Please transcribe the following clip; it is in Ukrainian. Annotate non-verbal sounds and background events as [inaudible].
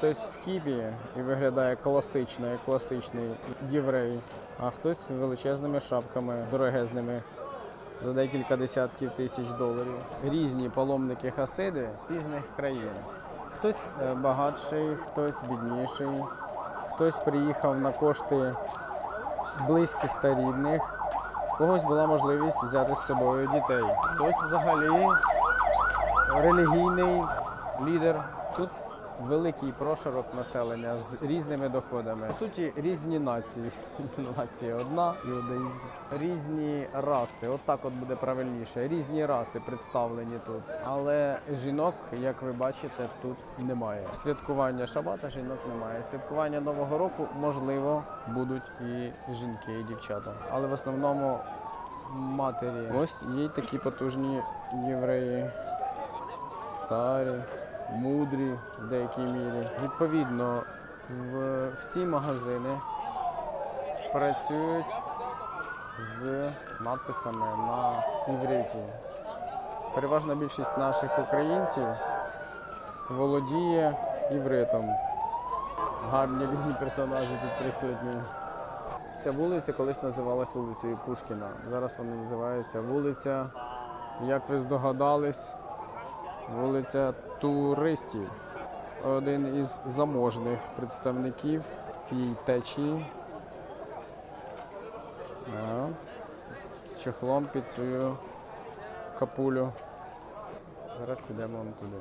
Хтось в кібі і виглядає класично, як класичний єврей, а хтось величезними шапками, дорогезними за декілька десятків тисяч доларів. Різні паломники хасиди різних країн. Хтось е, багатший, хтось бідніший, хтось приїхав на кошти близьких та рідних, в когось була можливість взяти з собою дітей. Хтось взагалі релігійний лідер. Тут великий прошарок населення з різними доходами. По суті, різні нації. [laughs] Нація одна іудаїзм. Різні раси. От так от буде правильніше. Різні раси представлені тут. Але жінок, як ви бачите, тут немає. Святкування шабата жінок немає. Святкування Нового року можливо будуть і жінки, і дівчата. Але в основному матері. Ось є такі потужні євреї старі, мудрі в деякій мірі. Відповідно, в всі магазини працюють з надписами на івриті. Переважна більшість наших українців володіє івритом. Гарні різні персонажі тут присутні. Ця вулиця колись називалась вулицею Пушкіна. Зараз вона називається вулиця, як ви здогадались, вулиця туристів. Один із заможних представників цієї течії. З чехлом під свою капулю. Зараз підемо туди.